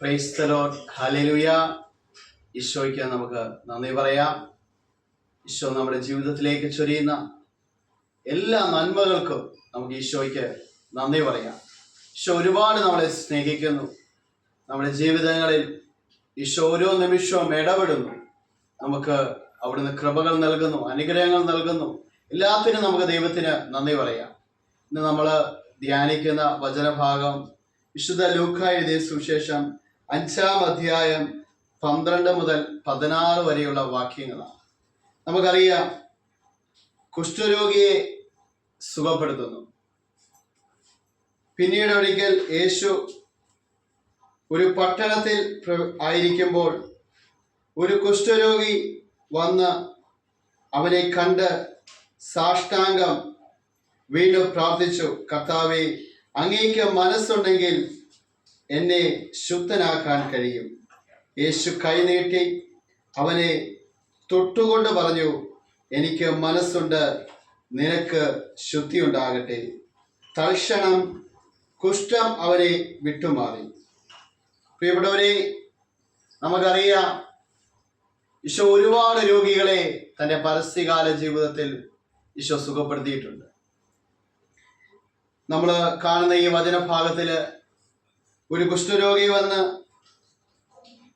പ്രൈസ്തലോ ഹലലുയ ഈശോയ്ക്ക് നമുക്ക് നന്ദി പറയാം. ഈശോ നമ്മുടെ ജീവിതത്തിലേക്ക് ചൊരിയുന്ന എല്ലാ നന്മകൾക്കും നമുക്ക് ഈശോയ്ക്ക് നന്ദി പറയാം. ഈശോ ഒരുപാട് നമ്മളെ സ്നേഹിക്കുന്നു. നമ്മുടെ ജീവിതങ്ങളിൽ ഈശോ ഓരോ നിമിഷവും ഇടപെടുന്നു. നമുക്ക് അവിടുന്ന് കൃപകൾ നൽകുന്നു അനുഗ്രഹങ്ങൾ നൽകുന്നു. എല്ലാത്തിനും നമുക്ക് ദൈവത്തിന് നന്ദി പറയാം. ഇന്ന് നമ്മൾ ധ്യാനിക്കുന്ന വചനഭാഗം വിശുദ്ധ ലൂക്ക എഴുതിയ സുവിശേഷം അഞ്ചാം അധ്യായം പന്ത്രണ്ട് മുതൽ പതിനാറ് വരെയുള്ള വാക്യങ്ങളാണ്. നമുക്കറിയാം കുഷ്ഠരോഗിയെ സുഖപ്പെടുത്തുന്നു. പിന്നീട് ഒരിക്കൽ യേശു ഒരു പട്ടണത്തിൽ ആയിരിക്കുമ്പോൾ ഒരു കുഷ്ഠരോഗി വന്ന് അവനെ കണ്ട് സാഷ്ടാംഗം വീണ്ടും പ്രാർത്ഥിച്ചു കർത്താവെ അങ്ങേക്ക് മനസ്സുണ്ടെങ്കിൽ എന്നെ ശുദ്ധനാക്കാൻ കഴിയും. യേശു കൈനീട്ടി അവനെ തൊട്ടുകൊണ്ട് പറഞ്ഞു എനിക്ക് മനസ്സുണ്ട് നിനക്ക് ശുദ്ധിയുണ്ടാകട്ടെ. തൽക്ഷണം കുഷ്ഠം അവനെ വിട്ടുമാറി. പ്രിയപ്പെട്ടവരെ നമുക്കറിയാം ഈശോ ഒരുപാട് രോഗികളെ തന്റെ പരസ്യകാല ജീവിതത്തിൽ ഈശോ സുഖപ്പെടുത്തിയിട്ടുണ്ട്. നമ്മൾ കാണുന്ന ഈ വചനഭാഗത്തിൽ ഒരു കുഷ്ഠരോഗി വന്ന്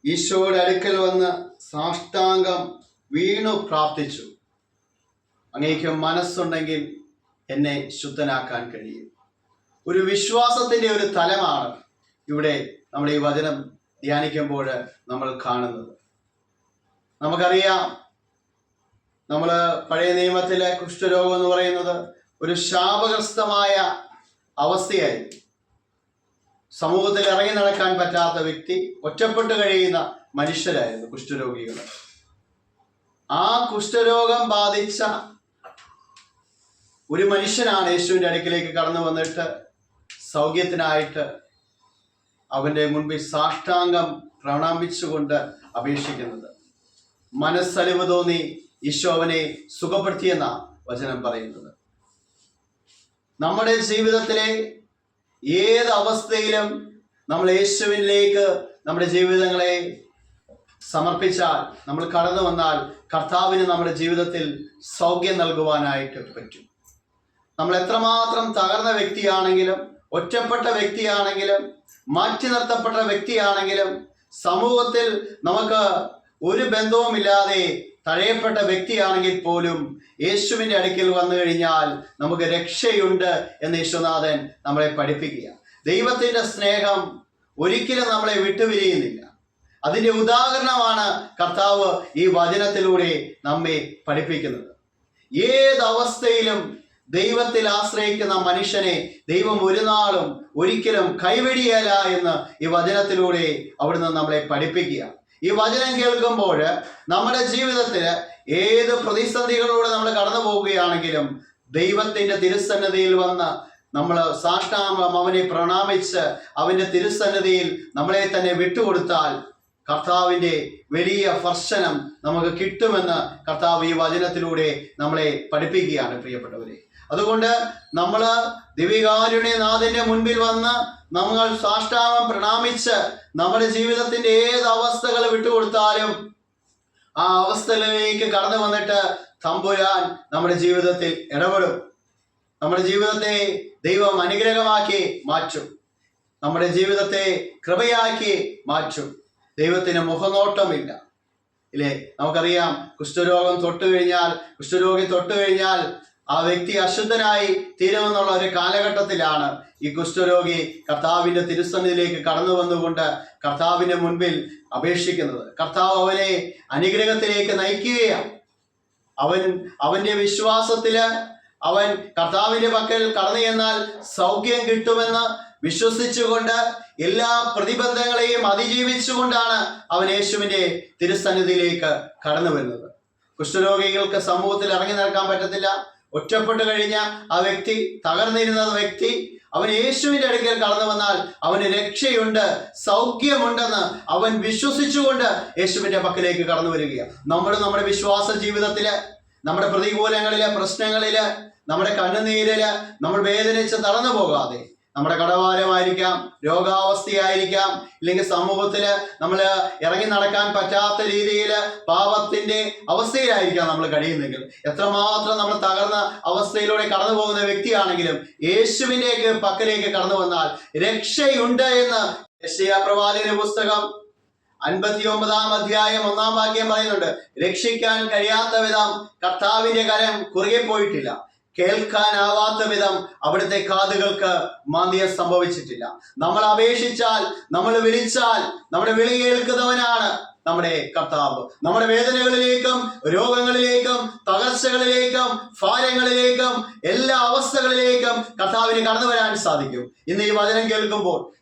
ഈശോയുടെ അടുക്കൽ വന്ന് സാഷ്ടാംഗം വീണു പ്രാർത്ഥിച്ചു. അങ്ങേക്ക് മനസ്സുണ്ടെങ്കിൽ എന്നെ ശുദ്ധനാക്കാൻ കഴിയും. ഒരു വിശ്വാസത്തിന്റെ ഒരു തലമാണ് ഇവിടെ നമ്മൾ ഈ വചനം ധ്യാനിക്കുമ്പോൾ നമ്മൾ കാണുന്നത്. നമുക്കറിയാം നമ്മൾ പഴയ നിയമത്തിലെ കുഷ്ഠരോഗം എന്ന് പറയുന്നത് ഒരു ശാപഗ്രസ്തമായ അവസ്ഥയായിരുന്നു സമൂഹത്തിൽ ഇറങ്ങി നടക്കാൻ പറ്റാത്ത വ്യക്തി ഒറ്റപ്പെട്ട് കഴിയുന്ന മനുഷ്യരായിരുന്നു കുഷ്ഠരോഗികൾ. ആ കുഷ്ഠരോഗം ബാധിച്ച ഒരു മനുഷ്യനാണ് യേശുവിന്റെ അടുക്കിലേക്ക് കടന്നു വന്നിട്ട് സൗഖ്യത്തിനായിട്ട് അവന്റെ മുൻപിൽ സാഷ്ടാംഗം പ്രണാമിച്ചുകൊണ്ട് അപേക്ഷിക്കുന്നത്. മനസ്സലിവ് തോന്നി ഈശോ അവനെ സുഖപ്പെടുത്തിയെന്ന വചനം പറയുന്നത്. നമ്മുടെ ജീവിതത്തിലെ ഏത് അവസ്ഥയിലും നമ്മൾ യേശുവിനിലേക്ക് നമ്മുടെ ജീവിതങ്ങളെ സമർപ്പിച്ചാൽ നമ്മൾ കടന്നു വന്നാൽ കർത്താവിന് നമ്മുടെ ജീവിതത്തിൽ സൗഖ്യം നൽകുവാനായിട്ട് പറ്റും. നമ്മൾ എത്രമാത്രം തകർന്ന വ്യക്തിയാണെങ്കിലും ഒറ്റപ്പെട്ട വ്യക്തിയാണെങ്കിലും മാറ്റി നിർത്തപ്പെട്ട വ്യക്തിയാണെങ്കിലും സമൂഹത്തിൽ നമുക്ക് ഒരു ബന്ധവുമില്ലാതെ തഴയപ്പെട്ട വ്യക്തിയാണെങ്കിൽ പോലും യേശുവിന്റെ അടുക്കൽ വന്നു കഴിഞ്ഞാൽ നമുക്ക് രക്ഷയുണ്ട് എന്ന് യേശുനാഥൻ നമ്മളെ പഠിപ്പിക്കുക ദൈവത്തിന്റെ സ്നേഹം ഒരിക്കലും നമ്മളെ വിട്ടുപിരിയുന്നില്ല. അതിന്റെ ഉദാഹരണമാണ് കർത്താവ് ഈ വചനത്തിലൂടെ നമ്മെ പഠിപ്പിക്കുന്നത്. ഏത് അവസ്ഥയിലും ദൈവത്തിൽ ആശ്രയിക്കുന്ന മനുഷ്യനെ ദൈവം ഒരു നാളും ഒരിക്കലും കൈവെടിയല്ല എന്ന് ഈ വചനത്തിലൂടെ അവിടുന്ന് നമ്മളെ പഠിപ്പിക്കുക ഈ വചനം കേൾക്കുമ്പോൾ നമ്മുടെ ജീവിതത്തിൽ ഏത് പ്രതിസന്ധികളിലൂടെ നമ്മൾ കടന്നു പോവുകയാണെങ്കിലും ദൈവത്തിന്റെ തിരുസന്നതിയിൽ വന്ന് നമ്മൾ സാഷ്ടാംഗം അവനെ പ്രണാമിച്ച് അവന്റെ തിരുസന്നതിയിൽ നമ്മളെ തന്നെ വിട്ടുകൊടുത്താൽ കർത്താവിന്റെ വലിയ സ്പർശനം നമുക്ക് കിട്ടുമെന്ന് കർത്താവ് ഈ വചനത്തിലൂടെ നമ്മളെ പഠിപ്പിക്കുകയാണ് പ്രിയപ്പെട്ടവരെ. അതുകൊണ്ട് നമ്മൾ ദിവികാരുണ്യനാഥന്റെ മുൻപിൽ വന്ന് നമ്മൾ സാഷ്ടാവം പ്രണാമിച്ച് നമ്മുടെ ജീവിതത്തിന്റെ ഏത് അവസ്ഥകൾ വിട്ടുകൊടുത്താലും ആ അവസ്ഥയിലേക്ക് കടന്നു വന്നിട്ട് തമ്പുരാൻ നമ്മുടെ ജീവിതത്തിൽ ഇടപെടും. നമ്മുടെ ജീവിതത്തെ ദൈവം അനുഗ്രഹമാക്കി മാറ്റും. നമ്മുടെ ജീവിതത്തെ കൃപയാക്കി മാറ്റും. ദൈവത്തിന് മുഖനോട്ടമില്ല. ഇല്ലേ? നമുക്കറിയാം കുഷ്ഠരോഗം തൊട്ട് കഴിഞ്ഞാൽ കുഷ്ഠരോഗി തൊട്ട് കഴിഞ്ഞാൽ ആ വ്യക്തി അശുദ്ധനായി തീരുമെന്നുള്ള ഒരു കാലഘട്ടത്തിലാണ് ഈ കുഷ്ഠരോഗി കർത്താവിന്റെ തിരുസന്നിധിയിലേക്ക് കടന്നു വന്നുകൊണ്ട് കർത്താവിന്റെ മുൻപിൽ അപേക്ഷിക്കുന്നത്. കർത്താവ് അവനെ അനുഗ്രഹത്തിലേക്ക് നയിക്കുകയാണ്. അവൻ അവന്റെ വിശ്വാസത്തിൽ അവൻ കർത്താവിന്റെ പക്കൽ കടന്നു ചെന്നാൽ സൗഖ്യം കിട്ടുമെന്ന് വിശ്വസിച്ചുകൊണ്ട് എല്ലാ പ്രതിബന്ധങ്ങളെയും അതിജീവിച്ചുകൊണ്ടാണ് അവൻ യേശുവിന്റെ തിരുസന്നിധിയിലേക്ക് കടന്നു വരുന്നത്. കുഷ്ഠരോഗികൾക്ക് സമൂഹത്തിൽ ഇറങ്ങി നടക്കാൻ പറ്റത്തില്ല. ഒറ്റപ്പെട്ടു കഴിഞ്ഞ ആ വ്യക്തി തകർന്നിരുന്ന വ്യക്തി അവൻ യേശുവിന്റെ അടുക്കൽ കടന്നു വന്നാൽ അവന് രക്ഷയുണ്ട് സൗഖ്യമുണ്ടെന്ന് അവൻ വിശ്വസിച്ചുകൊണ്ട് യേശുവിന്റെ പക്കലേക്ക് കടന്നു വരികയാണ്. നമ്മൾ നമ്മുടെ വിശ്വാസ ജീവിതത്തിൽ നമ്മുടെ പ്രതികൂലങ്ങളിൽ പ്രശ്നങ്ങളിൽ നമ്മുടെ കണ്ണുനീരിൽ നമ്മൾ വേദനിച്ച് നടന്നു പോകാതെ നമ്മുടെ കടഭാരമായിരിക്കാം രോഗാവസ്ഥയായിരിക്കാം ഇല്ലെങ്കിൽ സമൂഹത്തിൽ നമ്മൾ ഇറങ്ങി നടക്കാൻ പറ്റാത്ത രീതിയിൽ പാപത്തിന്റെ അവസ്ഥയിലായിരിക്കാം നമ്മൾ കഴിയുന്നെങ്കിൽ എത്രമാത്രം നമ്മൾ തകർന്ന അവസ്ഥയിലൂടെ കടന്നു പോകുന്ന വ്യക്തിയാണെങ്കിലും യേശുവിന്റെയൊക്കെ പക്കലേക്ക് കടന്നു വന്നാൽ രക്ഷയുണ്ട് എന്ന് പ്രവാചക പുസ്തകം അൻപത്തി ഒമ്പതാം അധ്യായം ഒന്നാം വാക്യം പറയുന്നുണ്ട് രക്ഷിക്കാൻ കഴിയാത്ത വിധം കർത്താവിന്റെ കരം കുറുകെ പോയിട്ടില്ല. കേൾക്കാനാവാത്ത വിധം അവിടുത്തെ കാതുകൾക്ക് മാന്ദ്യം സംഭവിച്ചിട്ടില്ല. നമ്മൾ അപേക്ഷിച്ചാൽ നമ്മൾ വിളിച്ചാൽ നമ്മുടെ വിളി കേൾക്കുന്നവനാണ് നമ്മുടെ കർത്താവ്. നമ്മുടെ വേദനകളിലേക്കും രോഗങ്ങളിലേക്കും തകർച്ചകളിലേക്കും ഭാരങ്ങളിലേക്കും എല്ലാ അവസ്ഥകളിലേക്കും കർത്താവിന് കടന്നു വരാൻ സാധിക്കും. ഇന്ന് ഈ വചനം കേൾക്കുമ്പോൾ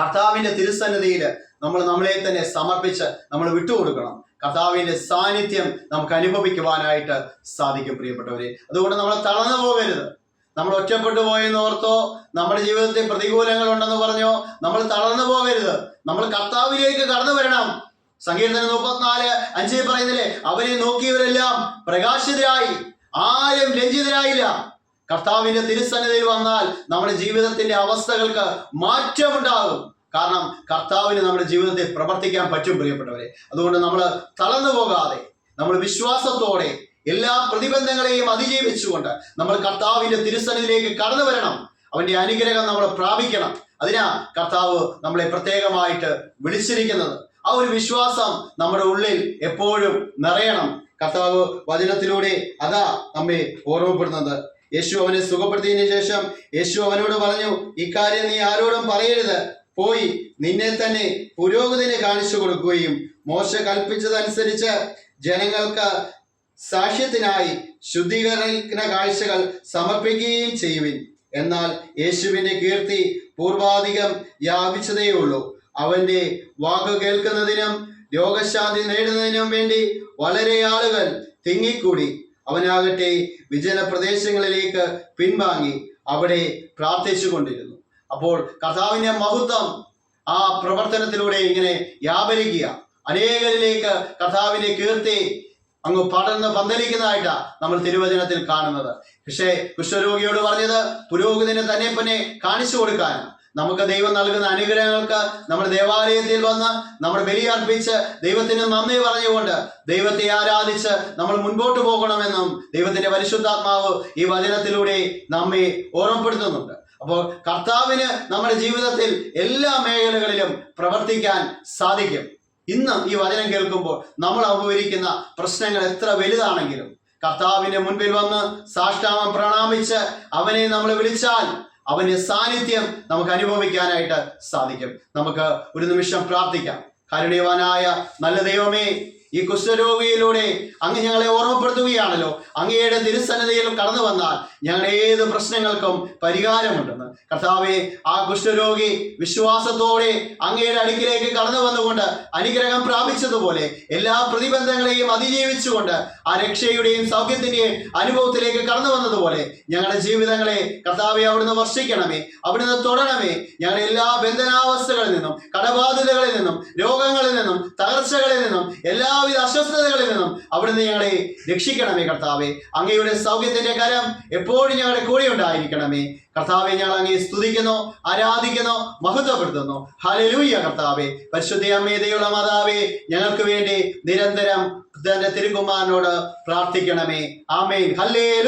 കർത്താവിന്റെ തിരുസന്നിധിയിൽ നമ്മൾ നമ്മളെ തന്നെ സമർപ്പിച്ച് നമ്മൾ വിട്ടുകൊടുക്കണം. കർത്താവിന്റെ സാന്നിധ്യം നമുക്ക് അനുഭവിക്കുവാനായിട്ട് സാധിക്കും പ്രിയപ്പെട്ടവരെ. അതുകൊണ്ട് നമ്മൾ തളർന്നു പോകരുത്. നമ്മൾ ഒറ്റപ്പെട്ടു പോയെന്ന് ഓർത്തോ നമ്മുടെ ജീവിതത്തിൽ പ്രതികൂലങ്ങൾ ഉണ്ടെന്ന് പറഞ്ഞോ നമ്മൾ തളർന്നു പോകരുത്. നമ്മൾ കർത്താവിലേക്ക് കടന്നു വരണം. സങ്കീർത്തനം മുപ്പത്തിനാല് അഞ്ചിൽ പറയുന്നില്ലേ അവനെ നോക്കിയവരെല്ലാം പ്രകാശിതരായി ആരും രഞ്ജിതരായില്ല കർത്താവിന്റെ തിരുസന്നിധിയിൽ വന്നാൽ നമ്മുടെ ജീവിതത്തിന്റെ അവസ്ഥകൾക്ക് മാറ്റമുണ്ടാകും. കാരണം കർത്താവിന് നമ്മുടെ ജീവിതത്തെ പ്രവർത്തിക്കാൻ പറ്റും പ്രിയപ്പെട്ടവരെ. അതുകൊണ്ട് നമ്മൾ തളർന്നു പോകാതെ നമ്മൾ വിശ്വാസത്തോടെ എല്ലാ പ്രതിബന്ധങ്ങളെയും അതിജീവിച്ചുകൊണ്ട് നമ്മൾ കർത്താവിന്റെ തിരുസന്നിധിയിലേക്ക് കടന്നു വരണം. അവന്റെ അനുഗ്രഹം നമ്മൾ പ്രാപിക്കണം. അതിനാ കർത്താവ് നമ്മളെ പ്രത്യേകമായിട്ട് വിളിച്ചിരിക്കുന്നത്. ആ ഒരു വിശ്വാസം നമ്മുടെ ഉള്ളിൽ എപ്പോഴും നിറയണം. കർത്താവ് വചനത്തിലൂടെ അതാ നമ്മെ ഓർമ്മപ്പെടുന്നത് യേശു അവനെ സുഖപ്പെടുത്തിയതിനു ശേഷം യേശു അവനോട് പറഞ്ഞു ഇക്കാര്യം നീ ആരോടും പറയരുത്. പോയി നിന്നെ തന്നെ പുരോഗതിനെ കാണിച്ചു കൊടുക്കുകയും മോശ കൽപ്പിച്ചതനുസരിച്ച് ജനങ്ങൾക്ക് സാക്ഷ്യത്തിനായി ശുദ്ധീകരണ കാഴ്ചകൾ സമർപ്പിക്കുകയും ചെയ്യുവിൻ. എന്നാൽ യേശുവിന്റെ കീർത്തി പൂർവാധികം വ്യാപിച്ചതേയുള്ളൂ. അവന്റെ വാക്ക് കേൾക്കുന്നതിനും രോഗശാന്തി നേടുന്നതിനും വേണ്ടി വളരെ ആളുകൾ തിങ്ങിക്കൂടി. അവനാകട്ടെ വിജന പ്രദേശങ്ങളിലേക്ക് പിൻവാങ്ങി അവിടെ പ്രാർത്ഥിച്ചുകൊണ്ടിരുന്നു. അപ്പോൾ കർത്താവിന്റെ മഹത്വം ആ പ്രവർത്തനത്തിലൂടെ ഇങ്ങനെ വ്യാപരിക്കുക. അനേകരിലേക്ക് കർത്താവിനെ കീർത്തി അങ്ങ് പടർന്ന് പന്തലിക്കുന്നതായിട്ടാ നമ്മൾ തിരുവചനത്തിൽ കാണുന്നത്. പക്ഷേ കുഷ്ഠരോഗിയോട് പറഞ്ഞത് പുരോഹിതനെ തന്നെ പിന്നെ കാണിച്ചു കൊടുക്കാൻ നമുക്ക് ദൈവം നൽകുന്ന അനുഗ്രഹങ്ങൾക്ക് നമ്മുടെ ദേവാലയത്തിൽ വന്ന് നമ്മൾ ബലിയർപ്പിച്ച് ദൈവത്തിന് നന്ദി പറഞ്ഞുകൊണ്ട് ദൈവത്തെ ആരാധിച്ച് നമ്മൾ മുൻപോട്ട് പോകണമെന്നും ദൈവത്തിന്റെ പരിശുദ്ധാത്മാവ് ഈ വചനത്തിലൂടെ നമ്മെ ഓർമ്മപ്പെടുത്തുന്നുണ്ട്. അപ്പോൾ കർത്താവിന് നമ്മുടെ ജീവിതത്തിൽ എല്ലാ മേഖലകളിലും പ്രവർത്തിക്കാൻ സാധിക്കും. ഇന്ന് ഈ വചനം കേൾക്കുമ്പോൾ നമ്മൾ അഭിമുഖീകരിക്കുന്ന പ്രശ്നങ്ങൾ എത്ര വലുതാണെങ്കിലും കർത്താവിന്റെ മുൻപിൽ വന്ന് സാഷ്ടാമം പ്രണാമിച്ച് അവനെ നമ്മൾ വിളിച്ചാൽ അവന്റെ സാന്നിധ്യം നമുക്ക് അനുഭവിക്കാനായിട്ട് സാധിക്കും. നമുക്ക് ഒരു നിമിഷം പ്രാർത്ഥിക്കാം. കരുണീവാനായ നല്ല ദൈവമേ ഈ കുഷ്ഠരോഗിയിലൂടെ അങ്ങ് ഞങ്ങളെ ഓർമ്മപ്പെടുത്തുകയാണല്ലോ. അങ്ങയുടെ തിരുസന്നിധിയിൽ കടന്നു വന്നാൽ ഞങ്ങളുടെ ഏത് പ്രശ്നങ്ങൾക്കും പരിഹാരമുണ്ടെന്ന്. കർത്താവെ ആ കുഷ്ഠരോഗി വിശ്വാസത്തോടെ അങ്ങയുടെ അടുക്കിലേക്ക് കടന്നു വന്നുകൊണ്ട് അനുഗ്രഹം പ്രാപിച്ചതുപോലെ എല്ലാ പ്രതിബന്ധങ്ങളെയും അതിജീവിച്ചുകൊണ്ട് ആ രക്ഷയുടെയും സൗഖ്യത്തിന്റെയും അനുഭവത്തിലേക്ക് കടന്നു വന്നതുപോലെ ഞങ്ങളുടെ ജീവിതങ്ങളെ കർത്താവെ അവിടുന്ന് വർഷിക്കണമേ അവിടുന്ന് തൊടണമേ. ഞങ്ങളുടെ എല്ലാ ബന്ധനാവസ്ഥകളിൽ നിന്നും കടബാധിതകളിൽ നിന്നും രോഗങ്ങളിൽ നിന്നും തകർച്ചകളിൽ നിന്നും എല്ലാവിധ അസ്വസ്ഥതകളിൽ നിന്നും അവിടുന്ന് ഞങ്ങളെ രക്ഷിക്കണമേ കർത്താവെ. അങ്ങയുടെ സൗഖ്യത്തിന്റെ കരം എപ്പോഴും ഞങ്ങളുടെ കൂടെ ഉണ്ടായിരിക്കണമേ. കർത്താവെ ഞങ്ങൾ അങ്ങേ സ്തുതിക്കുന്നു ആരാധിക്കുന്നു മഹത്വപ്പെടുത്തുന്നു. ഹലലൂയ കർത്താവെ. പരിശുദ്ധ അമ്മേതയുള്ള മാതാവേ ഞങ്ങൾക്ക് വേണ്ടി നിരന്തരം തന്റെ തിരുകുമാരനോട് പ്രാർത്ഥിക്കണമേ. ആമേൻ. ഹല്ലേ